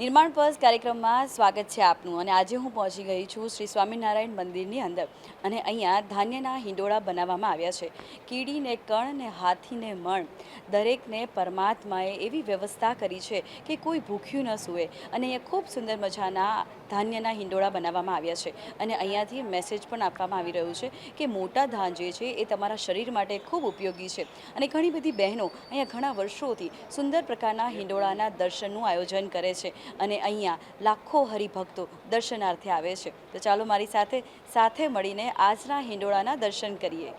નિર્માણ પર્સ કાર્યક્રમમાં સ્વાગત છે આપનું અને આજે હું પહોંચી ગઈ છું શ્રી સ્વામિનારાયણ મંદિરની અંદર. અને અહીંયા ધાન્યના હિંડોળા બનાવવામાં આવ્યા છે. કીડીને કણ ને હાથીને મણ, દરેકને પરમાત્માએ એવી વ્યવસ્થા કરી છે કે કોઈ ભૂખ્યું ન સૂવે અને અહીંયા ખૂબ સુંદર મજાના ધાન્યના હિંડોળા બનાવવામાં આવ્યા છે. અને અહીંયાથી મેસેજ પણ આપવામાં આવી રહ્યું છે કે મોટા ધાન જે છે એ તમારા શરીર માટે ખૂબ ઉપયોગી છે. અને ઘણી બધી બહેનો અહીંયા ઘણા વર્ષોથી સુંદર પ્રકારના હિંડોળાના દર્શનનું આયોજન કરે છે. અને અહીંયા લાખો હરિભક્તો દર્શનાર્થે આવે છે. તો ચાલો મારી સાથે સાથે મળીને આજના હિંડોળાના દર્શન કરીએ.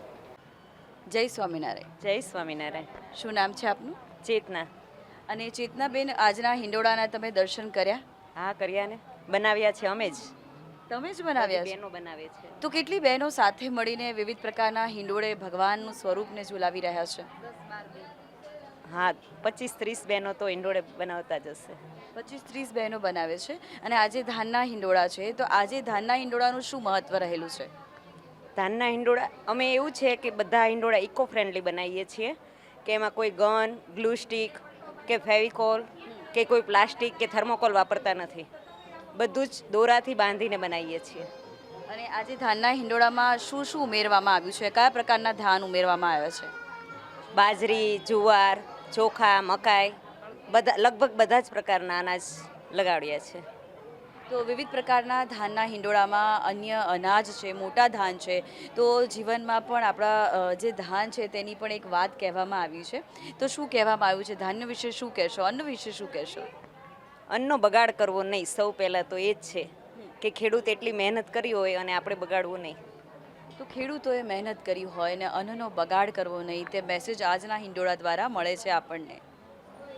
જય સ્વામિનારાયણ. જય સ્વામિનારાયણ. શું નામ છે આપનું? ચેતના. અને ચેતનાબેન આજના હિંડોળાના તમે દર્શન કર્યા? હા કર્યા ને. બનાવ્યા છે અમે જ. તમે જ બનાવ્યા છે? બેનો બનાવે છે. તો કેટલી બહેનો સાથે મળીને વિવિધ પ્રકારના હિંડોળે ભગવાનનું સ્વરૂપને ઝુલાવી રહ્યા છે? હા પચીસ ત્રીસ બહેનો તો ઈંડોળે બનાવતા જ હશે. પચીસ ત્રીસ બહેનો બનાવે છે અને આજે ધાનના હિંડોળા છે તો આજે ધાનના હિંડોળાનું શું મહત્વ રહેલું છે? ધાનના હિંડોળા અમે એવું છે કે બધા હિંડોળા ઇકો ફ્રેન્ડલી બનાવીએ છીએ કે એમાં કોઈ ગન ગ્લુ સ્ટિક કે ફેવિકોલ કે કોઈ પ્લાસ્ટિક કે થર્મોકોલ વાપરતા નથી. બધું જ દોરાથી બાંધીને બનાવીએ છીએ. અને આજે ધાનના હિંડોળામાં શું શું ઉમેરવામાં આવ્યું છે? કયા પ્રકારના ધાન ઉમેરવામાં આવ્યા છે? બાજરી જુવાર ચોખા મકાઈ બધા લગભગ બધા જ પ્રકારના અનાજ લગાડ્યા છે. તો વિવિધ પ્રકારના ધાનના હિંડોળામાં અન્ય અનાજ છે મોટા ધાન છે તો જીવનમાં પણ આપણા જે ધાન છે તેની પણ એક વાત કહેવામાં આવી છે. તો શું કહેવામાં આવ્યું છે? ધાન્ય વિશે શું કહેશો? અન્ન વિશે શું કહેશો? અન્નનો બગાડ કરવો નહીં. સૌ પહેલાં તો એ જ છે કે ખેડૂત એટલી મહેનત કરી હોય અને આપણે બગાડવું નહીં. તો ખેડૂતોએ મહેનત કરી હોય ને અન્નનો બગાડ કરવો નહીં તે મેસેજ આજના હિંડોળા દ્વારા મળે છે આપણને.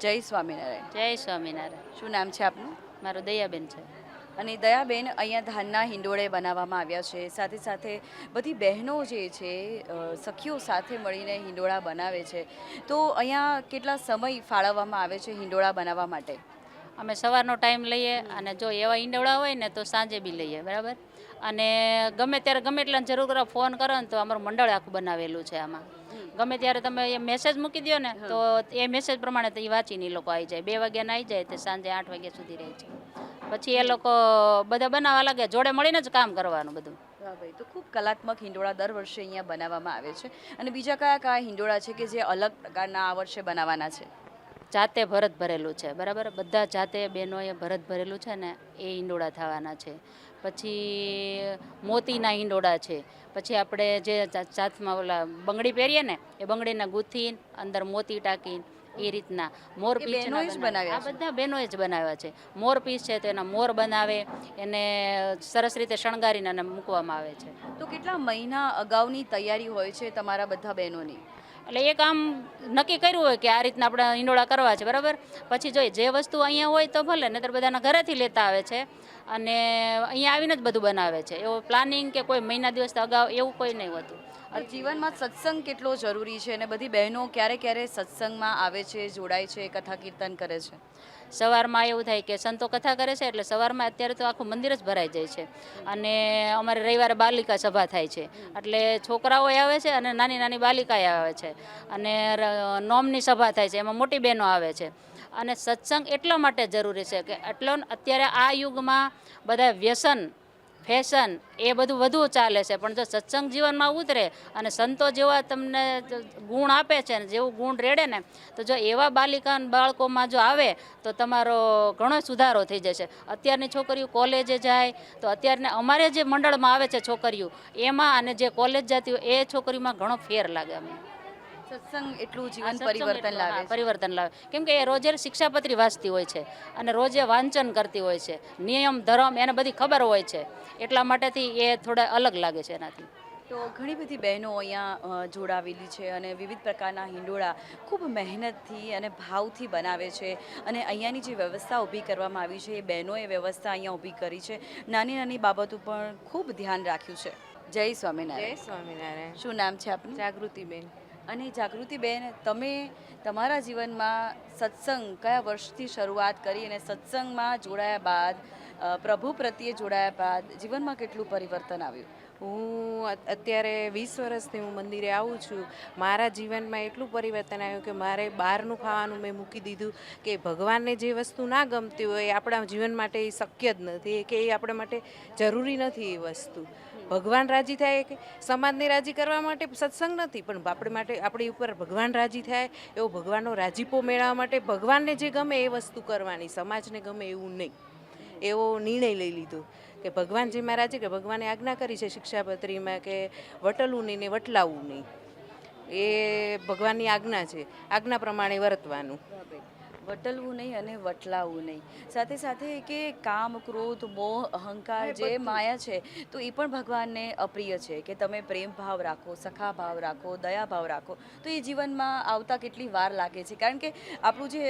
જય સ્વામિનારાયણ. જય સ્વામિનારાયણ. શું નામ છે આપનું? મારું દયાબેન છે. અને દયાબેન અહીંયા ધાનના હિંડોળે બનાવવામાં આવ્યા છે. સાથે સાથે બધી બહેનો જે છે સખીઓ સાથે મળીને હિંડોળા બનાવે છે. તો અહીંયા કેટલા સમય ફાળવવામાં આવે છે હિંડોળા બનાવવા માટે? અમે સવારનો ટાઈમ લઈએ અને જો એવા હિંડોળા હોય ને તો સાંજે બી લઈએ બરાબર? અને ગમે ત્યારે ગમે એટલા જરૂર કરો ફોન કરો ને તો અમારું મંડળ આખું બનાવેલું છે આમાં. ગમે ત્યારે તમે એ મેસેજ મૂકી દો ને તો એ મેસેજ પ્રમાણે તો એ વાંચીને એ લોકો આવી જાય. બે વાગ્યાના આવી જાય તે સાંજે આઠ વાગ્યા સુધી રહે છે. પછી એ લોકો બધા બનાવવા લાગે જોડે મળીને જ કામ કરવાનું બધું. વાહ ભાઈ તો ખૂબ કલાત્મક હિંડોળા દર વર્ષે અહીંયા બનાવવામાં આવે છે. અને બીજા કયા કયા હિંડોળા છે કે જે અલગ પ્રકારના આ વર્ષે બનાવવાના છે? જાતે ભરત ભરેલું છે બરાબર? બધા જાતે બહેનોએ ભરત ભરેલું છે ને એ હિંડોળા થવાના છે. પછી મોતીના હિંડોળા છે. પછી આપણે જે જાતમાં ઓલા બંગડી પહેરીએ ને એ બંગડીના ગુથીન અંદર મોતી ટાંકીને એ રીતના. મોર પીસ બનાવ્યા આ બધા બહેનોએ જ બનાવ્યા છે. મોર પીસ છે તો એના મોર બનાવે એને સરસ રીતે શણગારીને મૂકવામાં આવે છે. તો કેટલા મહિના અગાઉની તૈયારી હોય છે તમારા બધા બહેનોની? એટલે એક આમ નક્કી કર્યું હોય કે આ રીતના આપણે ઈંડોળા કરવા છે, બરાબર? પછી જોઈએ જે વસ્તુ અહીંયા હોય તો ભલે, નહીતર બધાના ઘરેથી લેતા આવે છે અને અહીંયા આવીને જ બધું બનાવે છે. એવો પ્લાનિંગ કે કોઈ મહિના દિવસ અગાઉ એવું કોઈ નહીં હોતું. જીવનમાં સત્સંગ કેટલો જરૂરી છે અને બધી બહેનો ક્યારે ક્યારે સત્સંગમાં આવે છે, જોડાય છે, કથા કીર્તન કરે છે? સવારમાં એવું થાય કે સંતો કથા કરે છે એટલે સવારમાં અત્યારે તો આખું મંદિર જ ભરાઈ જાય છે. અને અમારે રવિવારે બાલિકા સભા થાય છે. એટલે છોકરાઓ આવે છે અને નાની નાની બાલિકાએ આવે છે. અને નોમની સભા થાય છે. એમાં મોટી બહેનો આવે છે. અને સત્સંગ એટલા માટે જરૂરી છે કે એટલો અત્યારે આ યુગમાં બધા વ્યસન ફેશન એ બધું વધુ ચાલે છે. પણ જો સત્સંગ જીવનમાં ઉતરે અને સંતો જેવા તમને ગુણ આપે છે ને જેવું ગુણ રેડે ને, તો જો એવા બાલિકા બાળકોમાં જો આવે, તો તમારો ઘણો સુધારો થઈ જશે. અત્યારની છોકરીઓ કોલેજે જાય, તો અત્યારને અમારે જે મંડળમાં આવે છે છોકરીઓ, એમાં અને જે કોલેજ જતી હોય એ છોકરીમાં ઘણો ફેર લાગે અમને. સત્સંગ એટલું જીવન પરિવર્તન લાવે પરિવર્તન લાવે. કેમ કે એ રોજે શિક્ષાપત્રી વાંચતી હોય છે અને રોજે વાંચન કરતી હોય છે. નિયમ ધર્મ એને બધી ખબર હોય છે. એટલા માટેથી એ થોડા અલગ લાગે છે એનાથી. તો ઘણી બધી બહેનો અહીંયા જોડાવેલી છે અને વિવિધ પ્રકારના હિંડોળા ખૂબ મહેનતથી અને ભાવથી બનાવે છે અને અહીંયાની જે વ્યવસ્થા ઊભી કરવામાં આવી છે એ બહેનોએ વ્યવસ્થા અહીંયા ઊભી કરી છે. નાની નાની બાબતો પણ ખૂબ ધ્યાન રાખ્યું છે. જય જય સ્વામિનારાયણ સ્વામિનારાયણ. શું નામ છે આપનું? જાગૃતિબેન. અને જાગૃતિબેન તમે તમારા જીવનમાં સત્સંગ કયા વર્ષથી શરૂઆત કરી અને સત્સંગમાં જોડાયા બાદ પ્રભુ પ્રત્યે જોડાયા બાદ જીવનમાં કેટલું પરિવર્તન આવ્યું? હું અત્યારે વીસ વર્ષથી હું મંદિરે આવું છું. મારા જીવનમાં એટલું પરિવર્તન આવ્યું કે મારે બહારનું ખાવાનું મેં મૂકી દીધું કે ભગવાનને જે વસ્તુ ના ગમતી હોય આપણા જીવન માટે એ શક્ય જ નથી, કે એ આપણા માટે જરૂરી નથી એ વસ્તુ. ભગવાન રાજી થાય કે સમાજને રાજી કરવા માટે સત્સંગ નથી, પણ આપણે માટે, આપણી ઉપર ભગવાન રાજી થાય એવો ભગવાનનો રાજીપો મેળવવા માટે ભગવાનને જે ગમે એ વસ્તુ કરવાની, સમાજને ગમે એવું નહીં. એવો નિર્ણય લઈ લીધો કે ભગવાન જેમાં રાજી કે ભગવાને આજ્ઞા કરી છે શિક્ષાપત્રીમાં કે વટલવું નહીં ને વટલાવવું નહીં. એ ભગવાનની આજ્ઞા છે. આજ્ઞા પ્રમાણે વર્તવાનું. વટલવું નહીં અને વટલાવવું નહીં. સાથે સાથે કે કામ ક્રોધ મોહ અહંકાર જે માયા છે તો એ પણ ભગવાનને અપ્રિય છે કે તમે પ્રેમ ભાવ રાખો સખા ભાવ રાખો દયા ભાવ રાખો તો એ જીવનમાં આવતા કેટલી વાર લાગે છે. કારણ કે આપણું જે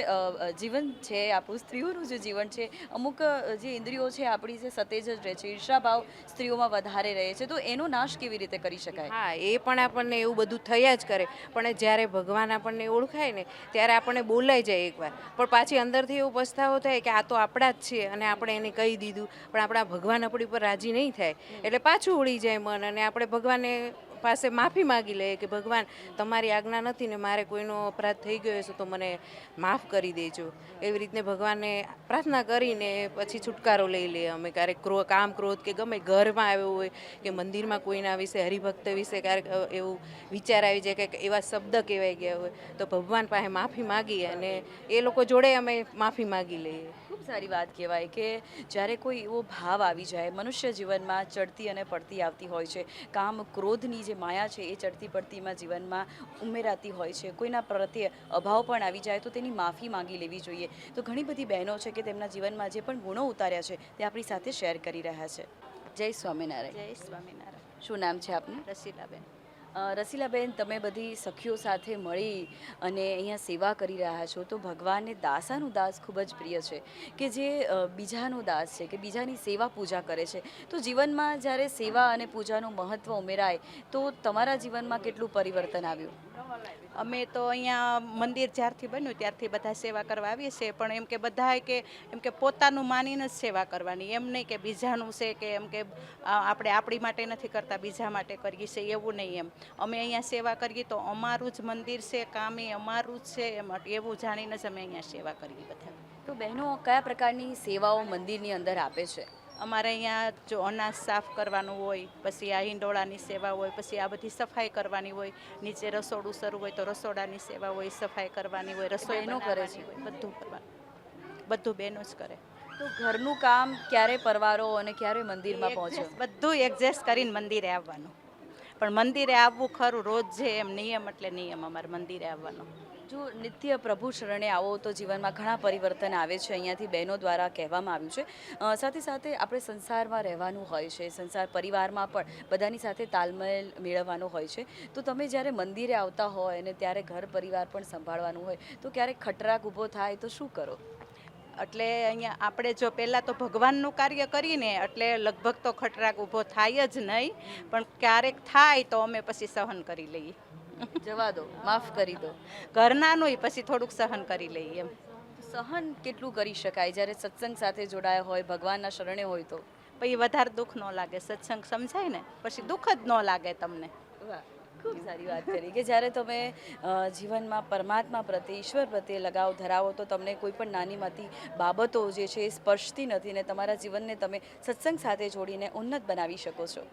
જીવન છે આપણું સ્ત્રીઓનું જે જીવન છે અમુક જે ઇન્દ્રિયો છે આપણી જે સતેજ જ રહે છે ઈર્ષાભાવ સ્ત્રીઓમાં વધારે રહે છે તો એનો નાશ કેવી રીતે કરી શકાય? હા એ પણ આપણને એવું બધું થયા જ કરે. પણ જ્યારે ભગવાન આપણને ઓળખાય ને ત્યારે આપણને બોલાઈ જાય એકવાર. પણ પાછી અંદરથી એવો પસ્તાવો થાય કે આ તો આપણા જ છે અને આપણે એને કહી દીધું. પણ આપણા ભગવાન આપણી ઉપર રાજી નહીં થાય. એટલે પાછું ઉડી જાય મન અને આપણે ભગવાનને પાસે માફી માગી લઈએ કે ભગવાન, તમારી આજ્ઞા નથી ને મારે કોઈનો અપરાધ થઈ ગયો છે તો મને માફ કરી દેજો. એવી રીતને ભગવાનને પ્રાર્થના કરીને પછી છુટકારો લઈ લઈએ અમે ક્યારેક ક્રો, કામ ક્રોધ કે ગમે ઘરમાં આવ્યો હોય કે મંદિરમાં કોઈના વિશે, હરિભક્ત વિશે ક્યારેક એવું વિચાર આવી જાય કે એવા શબ્દ કહેવાય ગયા હોય, તો ભગવાન પાસે માફી માગી અને એ લોકો જોડે અમે માફી માગી લઈએ. ખૂબ સારી વાત કહેવાય કે જ્યારે કોઈ એવો ભાવ આવી જાય મનુષ્ય જીવનમાં ચડતી અને પડતી આવતી હોય છે. કામ ક્રોધની જે માયા છે એ ચડતી પડતીમાં જીવનમાં ઉમેરાતી હોય છે. કોઈના પ્રત્યે અભાવ પણ આવી જાય તો તેની માફી માંગી લેવી જોઈએ. તો ઘણી બધી બહેનો છે કે તેમના જીવનમાં જે પણ ગુણો ઉતાર્યા છે તે આપણી સાથે શેર કરી રહ્યા છે. જય સ્વામિનારાયણ. જય સ્વામિનારાયણ. શું નામ છે આપનું? રસીલાબેન. રસીલાબેન, તમે બધી સખીઓ સાથે મળી અને અહીંયા સેવા કરી રહ્યા છો, તો ભગવાનને દાસાનું દાસ ખૂબ જ પ્રિય છે કે જે બીજાનો દાસ છે, કે બીજાની સેવા પૂજા કરે છે. તો જીવનમાં જ્યારે સેવા અને પૂજાનું મહત્ત્વ ઉમેરાય, તો તમારા જીવનમાં કેટલું પરિવર્તન આવ્યું? અમે તો અહીંયા મંદિર જ્યારથી બન્યું ત્યારથી બધા સેવા કરવા આવીએ છીએ, પણ એમ કે બધા કે, એમ કે પોતાનું માનીને જ સેવા કરવાની. એમ નહીં કે બીજાનું છે કે એમ કે આપણે આપણી માટે નથી કરતા, બીજા માટે કરીએ છીએ, એવું નહીં એમ. અમે અહીંયા સેવા કરીએ તો અમારું જ મંદિર છે, કામ અમારું જ છે, એમ એવું જાણીને જ અમે અહીંયા સેવા કરીએ બધા તો બહેનો, કયા પ્રકારની સેવાઓ મંદિરની અંદર આપે છે? અમારે અહીંયા જો અનાજ સાફ કરવાનું હોય પછી આ હિંડોળાની સેવા હોય પછી આ બધી સફાઈ કરવાની હોય નીચે રસોડું શરૂ હોય તો રસોડાની સેવા હોય સફાઈ કરવાની હોય રસોઈ બહેનો કરે છે? બધું કરવાનું. બધું બહેનો જ કરે. તો ઘરનું કામ ક્યારે પરવારો અને ક્યારે મંદિરમાં પહોંચો બધું એડજસ્ટ કરીને મંદિરે આવવાનું. પણ મંદિરે આવવું ખરું રોજ જે એમ નિયમ એટલે નિયમ અમારે મંદિરે આવવાનો. જો નિત્ય પ્રભુ શરણે આવો તો જીવનમાં ઘણા પરિવર્તન આવે છે, અહીંયાથી બહેનો દ્વારા કહેવામાં આવ્યું છે. સાથે સાથે આપણે સંસારમાં રહેવાનું હોય છે, સંસાર પરિવારમાં પણ બધાની સાથે તાલમેલ મેળવવાનો હોય છે. તો તમે જ્યારે મંદિરે આવતા હોય અને ત્યારે ઘર પરિવાર પણ સંભાળવાનું હોય, તો ક્યારેક ખટરાક ઊભો થાય તો શું કરો? એટલે અહીંયા આપણે જો પહેલાં તો ભગવાનનું કાર્ય કરીને એટલે લગભગ તો ખટરાક ઊભો થાય જ નહીં, પણ ક્યારેક થાય તો અમે પછી સહન કરી લઈએ. જવા દો માફ કરી દો. ઘરનાનુંય પછી થોડુંક સહન કરી લઈએ એમ. સહન કેટલું કરી શકાય? જ્યારે સત્સંગ સાથે જોડાયા હોય ભગવાનના શરણે હોય તો. પછી વધારે દુઃખ ન લાગે. સત્સંગ સમજાય ને? પછી દુઃખ જ ન લાગે તમને. વાહ ખૂબ સારી વાત કરી કે જ્યારે તમે જીવનમાં પરમાત્મા પ્રત્યે ઈશ્વર પ્રત્યે લગાવ ધરાવો તો તમને કોઈ પણ નાની મોટી બાબતો જે છે એ સ્પર્શતી નથી ને તમારા જીવનને તમે સત્સંગ સાથે જોડીને ઉન્નત બનાવી શકો છો.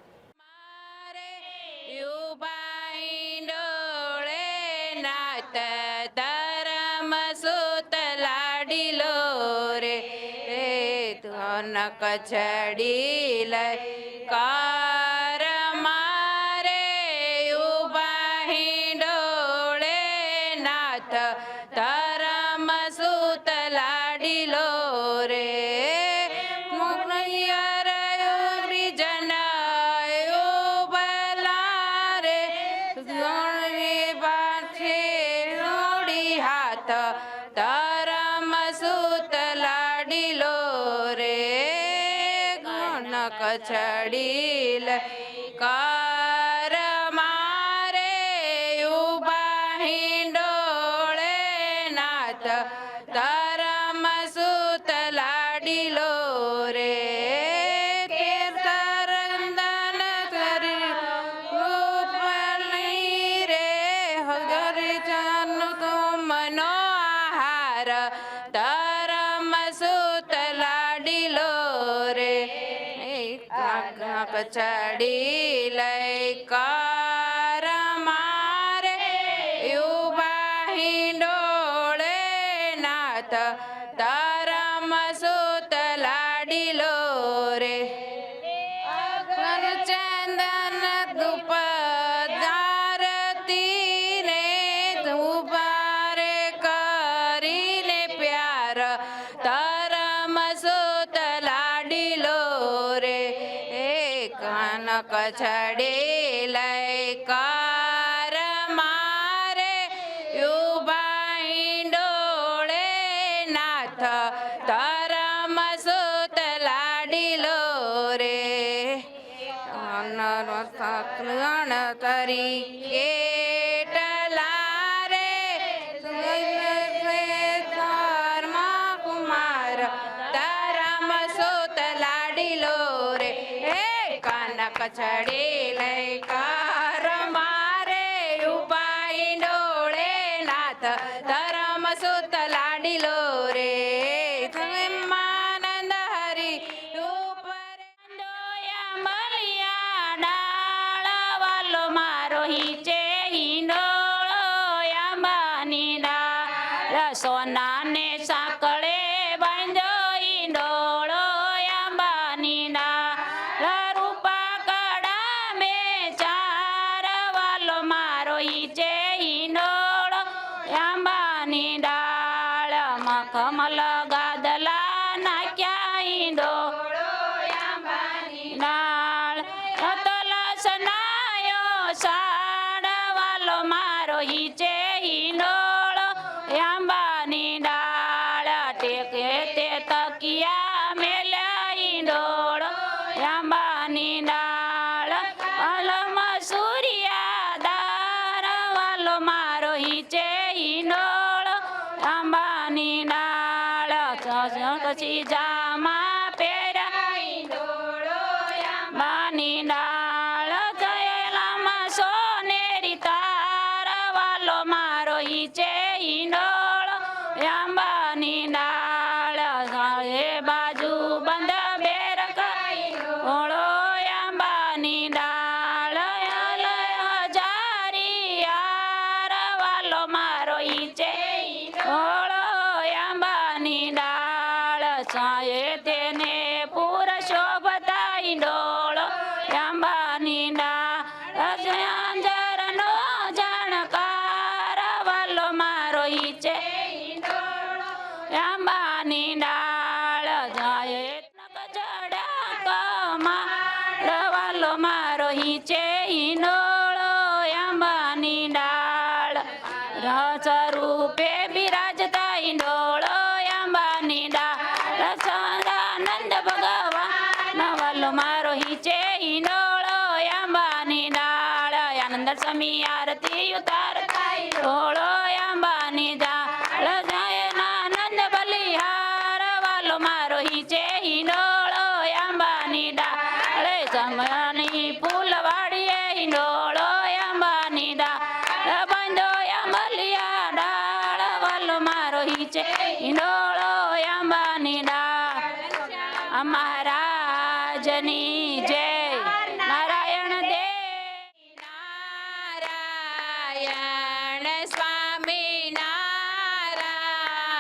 નાથ ધરમ સુત લાડીલો રે ધનક ચડી લઈ. કાર કચડી લઈ કા અર્થ કલ્યાણ તરી ની ડોળ યાંબાની રસ રૂપે બિરાજતા ઈંડોળો અંબાની દા રસદાનંદ ભગવાન, નવલો મારો હિચે ઈંડોળો અંબાની ડાળ આનંદ સમી આરતી ઉતારતા ઈંડોળો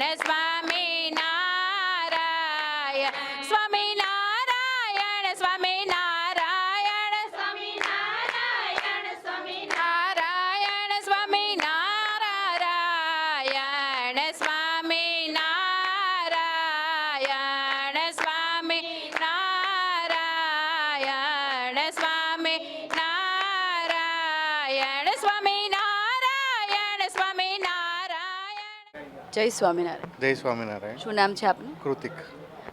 and it's my me. જય સ્વામિનારાયણ. જય સ્વામિનારાયણ. શું નામ છે આપનું? કૃતિક.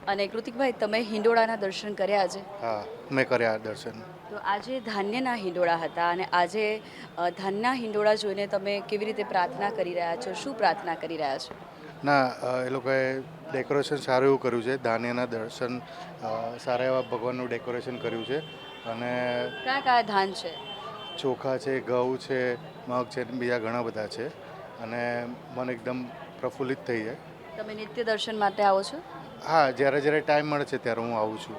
અને કૃતિકભાઈ તમે હિંડોળાના દર્શન કર્યા છે હા મેં કર્યા દર્શન. તો આજે ધાન્યના હિંડોળા હતા અને આજે ધાન્યના ધાનના હિંડોળા જોઈને તમે કેવી રીતે પ્રાર્થના કરી રહ્યા છો? શું પ્રાર્થના કરી રહ્યા છો? ના એ લોકોએ ડેકોરેશન સારું એવું કર્યું છે ધાન્યના દર્શન સારા એવા ભગવાનનું ડેકોરેશન કર્યું છે. અને કયા કયા ધાન છે? ચોખા છે ઘઉં છે મગ છે બીજા ઘણા બધા છે. અને મને એકદમ પ્રફુલ્લિત થઈ જાય. તમે નિત્ય દર્શન માટે આવો છો? હા જ્યારે જ્યારે ટાઈમ મળે છે ત્યારે હું આવું છું.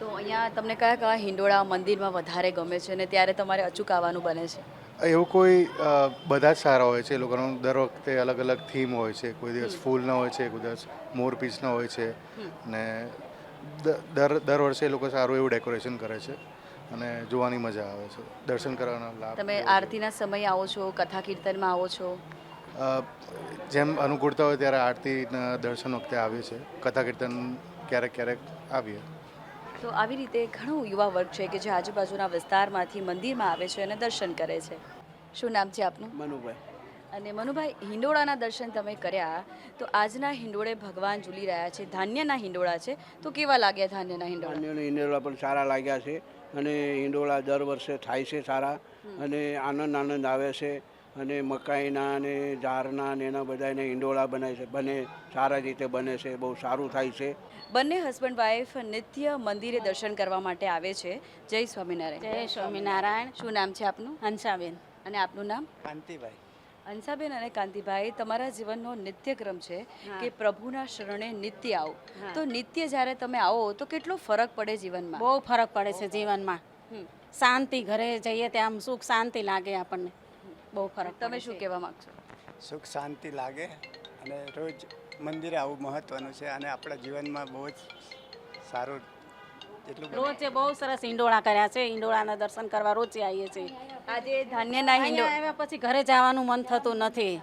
તો અહીંયા તમને કયા કયા હિંડોળા મંદિરમાં વધારે ગમે છે અને ત્યારે તમારે અચૂક આવવાનું બને છે? એવું કોઈ બધા જ સારા હોય છે. એ લોકોનો દર વખતે અલગ અલગ થીમ હોય છે. કોઈ દિવસ ફૂલના હોય છે કોઈ દિવસ મોર પીસના હોય છે. ને દ- દર દર વર્ષે એ લોકો સારું એવું ડેકોરેશન કરે છે અને જોવાની મજા આવે છે. દર્શન કરવાનો લાભ તમે આરતીના સમયે આવો છો કથા કીર્તનમાં આવો છો? જેમ અનુકૂળતા હોય ત્યારે આરતીના દર્શન વખતે આવીએ છીએ. કથા કીર્તન ક્યારેક ક્યારેક આવીએ. તો આવી રીતે ઘણો યુવા વર્ગ છે કે જે આજુબાજુના વિસ્તારમાંથી મંદિરમાં આવે છે અને દર્શન કરે છે. શું નામ છે આપનું? મનુભાઈ. અને મનુભાઈ હિંડોળાના દર્શન તમે કર્યા તો આજના હિંડોળે ભગવાન ઝૂલી રહ્યા છે. ધાન્યના હિંડોળા છે. તો કેવા લાગ્યા ધાન્યના હિંડોળા? ધાન્યના હિંડોળા પણ સારા લાગ્યા છે અને હિંડોળા દર વર્ષે થાય છે સારા અને આનંદ આનંદ આવે છે. અને મકાઈના ને ઝારના ને એના બધાને ઈંડોળા બને છે. બને સારા રીતે બને છે બહુ સારું થાય છે. બંને હસબન્ડ વાઈફ નિત્ય મંદિરે દર્શન કરવા માટે આવે છે. જય સ્વામિનારાયણ. જય સ્વામિનારાયણ. શું નામ છે આપનું? હંસાબેન. અને આપનું નામ? કાંતિભાઈ. અંસાબેન અને કાંતિભાઈ તમારા જીવનનો નિત્યક્રમ છે કે પ્રભુના શરણે નિત્ય આવો. તો નિત્ય જ્યારે તમે આવો તો કેટલો ફરક પડે જીવનમાં? બહુ ફરક પડે છે જીવનમાં. શાંતિ ઘરે જઈએ ત્યાં સુખ શાંતિ લાગે આપણને. બહુ ફરક તમે શું કહેવા માંગશો? સુખ શાંતિ લાગે અને રોજ મંદિરે આવું મહત્વનું છે અને આપણા જીવનમાં બહુ જ સારું એટલું રોજ બહુ સરસ ઈંડોળા કર્યા છે. ઈંડોળાના દર્શન કરવા રોજે આવીએ છીએ. આજે ધાન્યના હિંડોળા આવ્યા પછી ઘરે જવાનું મન થતું નથી.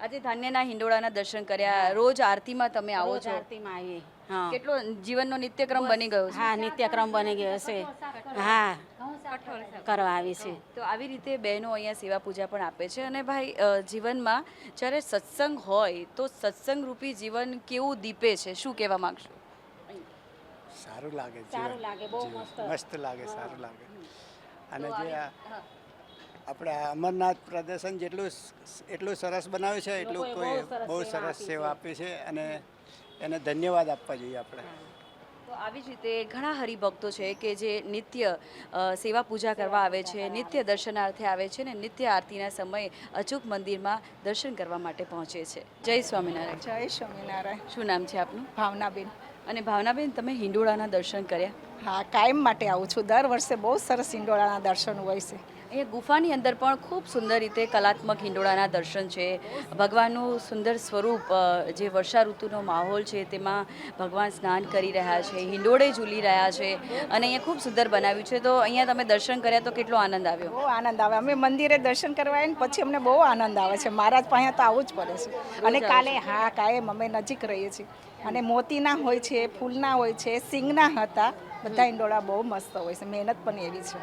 આજે ધાન્યના હિંડોળાના દર્શન કર્યા. રોજ આરતીમાં તમે આવો છો. આરતીમાં આવીએ. હા. કેટલો જીવનનો નિત્યક્રમ બની ગયો છે? હા નિત્યક્રમ બની ગયો છે. હા. કરવા આવી છે. તો આવી રીતે બહેનો અહીંયા સેવા પૂજા પણ આપે છે અને ભાઈ જીવનમાં જ્યારે સત્સંગ હોય તો સત્સંગ રૂપી જીવન કેવું દીપે છે? શું કહેવા માંગશો? સારું લાગે સારું લાગે, બહુ મસ્ત. મસ્ત લાગે સારું લાગે. અને જે આપણે અમરનાથ પ્રદર્શન જેટલું એટલું સરસ બનાવ્યું છે એટલું કોઈ બહુ સરસ સેવા આપી છે. અને એને ધન્યવાદ આપવા જોઈએ આપણે. તો આવી જ રીતે ઘણા હરિભક્તો છે કે જે નિત્ય સેવા પૂજા કરવા આવે છે નિત્ય દર્શનાર્થે આવે છે ને નિત્ય આરતીના સમયે અચૂક મંદિરમાં દર્શન કરવા માટે પહોંચે છે. જય સ્વામિનારાયણ. જય સ્વામિનારાયણ. શું નામ છે આપનું? ભાવનાબેન. અને ભાવનાબેન તમે હિંડોળાના દર્શન કર્યા? હા કાયમ માટે આવું છું. દર વર્ષે બહુ સરસ હિંડોળાના દર્શન હોય છે. અહીંયા ગુફાની અંદર પણ ખૂબ સુંદર રીતે કલાત્મક હિંડોળાના દર્શન છે. ભગવાનનું સુંદર સ્વરૂપ જે વર્ષા ઋતુનો માહોલ છે તેમાં ભગવાન સ્નાન કરી રહ્યા છે હિંડોળે ઝૂલી રહ્યા છે અને અહીંયા ખૂબ સુંદર બનાવ્યું છે. તો અહીંયા તમે દર્શન કર્યા તો કેટલો આનંદ આવ્યો? બહુ આનંદ આવે. અમે મંદિરે દર્શન કરવા આવીને પછી અમને બહુ આનંદ આવે છે. મહારાજ પાસે તો આવવું જ પડે છે. અને કાલે હા કાયમ અમે નજીક રહીએ છીએ. અને મોતીના હોય છે ફૂલના હોય છે સિંગના હતા. બધા ઈંડોળા બહુ મસ્ત હોય છે. મહેનત પણ એવી છે.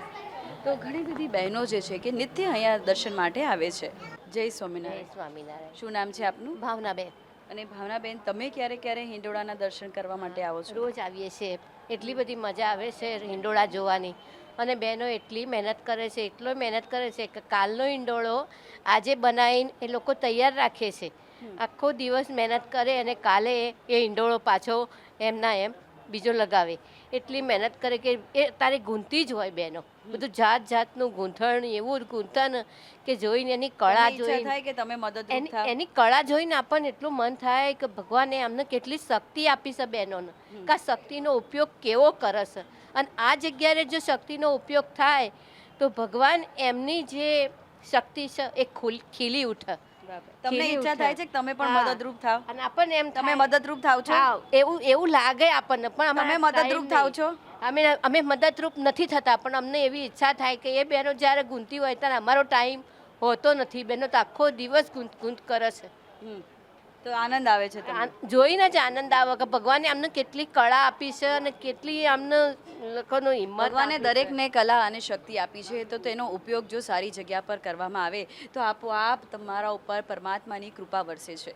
તો ઘણી બધી બહેનો જે છે કે નિત્ય અહીંયા દર્શન માટે આવે છે. જય સ્વામિનારાયણ. સ્વામિનારાયણ. શું નામ છે આપનું? ભાવનાબેન. અને ભાવનાબેન તમે ક્યારે ક્યારે હિંડોળાના દર્શન કરવા માટે આવો છો? રોજ આવીએ છીએ. એટલી બધી મજા આવે છે હિંડોળા જોવાની. અને બહેનો એટલી મહેનત કરે છે એટલો મહેનત કરે છે કે કાલનો હિંડોળો આજે બનાવીને એ લોકો તૈયાર રાખે છે. આખો દિવસ મહેનત કરે અને કાલે એ હિંડોળો પાછો એમના એમ બીજો લગાવે. એટલી મહેનત કરે કે એ તારે ગૂંથતી જ હોય બહેનો બધું જાત જાતનું ગૂંથણ એવું ગૂંથણ કે જોઈને એની કળા જોઈ થાય કે તમે મદદ એની એની કળા જોઈને આપણને એટલું મન થાય કે ભગવાને અમને કેટલી શક્તિ આપી છે બહેનોને કે આ શક્તિનો ઉપયોગ કેવો કરે છે? અને આ જગ્યાએ જો શક્તિનો ઉપયોગ થાય તો ભગવાન એમની જે શક્તિ છે એ ખુલ ખીલી ઉઠે. તમને ઈચ્છા થાય છે કે તમે પણ મદદરૂપ થાવ? અને આપણને એમ તમે મદદરૂપ થાવ છો? એવું એવું લાગે આપણને પણ અમે મદદરૂપ થાવ છો? અમે અમે મદદરૂપ નથી થતા પણ અમને એવી ઈચ્છા થાય કે એ બહેનો જ્યારે ગુંતી હોય ત્યારે અમારો ટાઈમ હોતો નથી. બહેનો તો આખો દિવસ ગુંત ગુંત કરે છે. તો આનંદ આવે છે તમને જોઈને જ આનંદ આવે કે ભગવાને આમને કેટલી કળા આપી છે અને કેટલી આમને લોકોનો હિંમત ભગવાને આપી છે. દરેકને કલા અને શક્તિ આપી છે તો તેનો ઉપયોગ જો સારી જગ્યા પર કરવામાં આવે તો આપોઆપ તમારા ઉપર પરમાત્માની કૃપા વરસે છે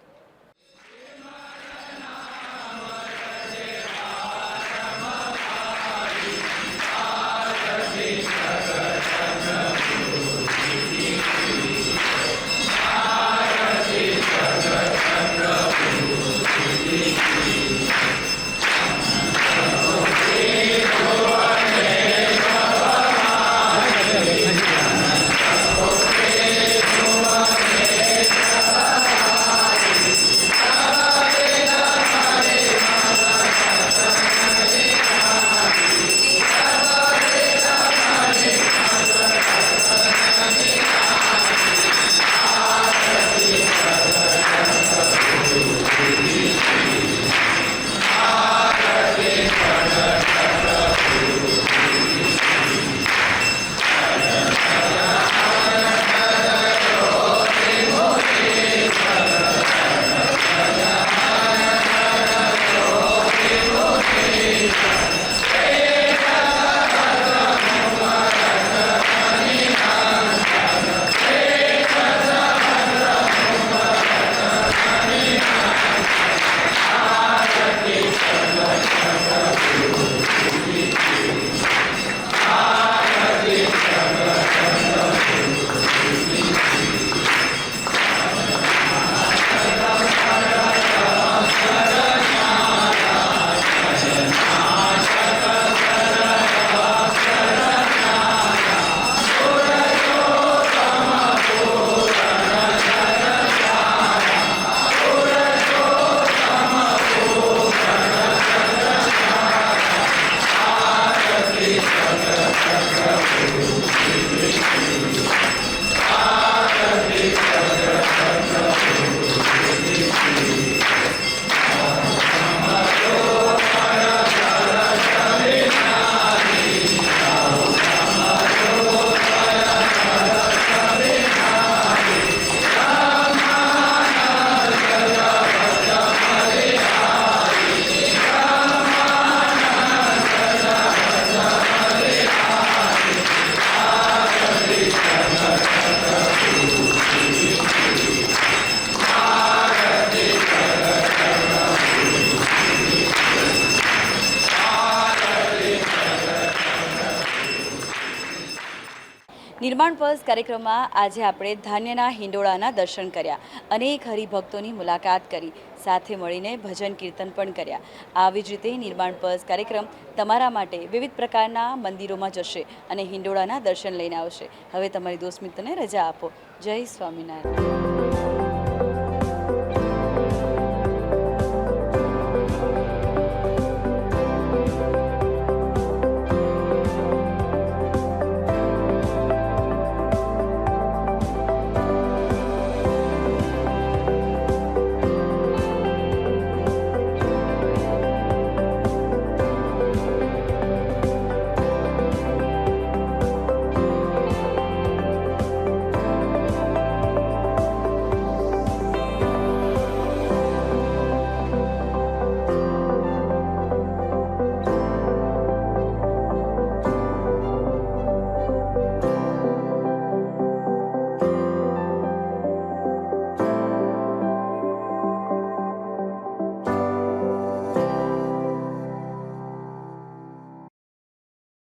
નિર્માણ પલ્સ કાર્યક્રમમાં આજે આપણે ધાન્યના હિંડોળાના દર્શન કર્યા અનેક હરિભક્તોની મુલાકાત કરી. સાથે મળીને ભજન કીર્તન પણ કર્યા. આવી જ રીતે નિર્માણ પલ્સ કાર્યક્રમ તમારા માટે વિવિધ પ્રકારના મંદિરોમાં જશે અને હિંડોળાના દર્શન લઈને આવશે. હવે તમારી દોસ્ત મિત્રને રજા આપો. જય સ્વામિનારાયણ.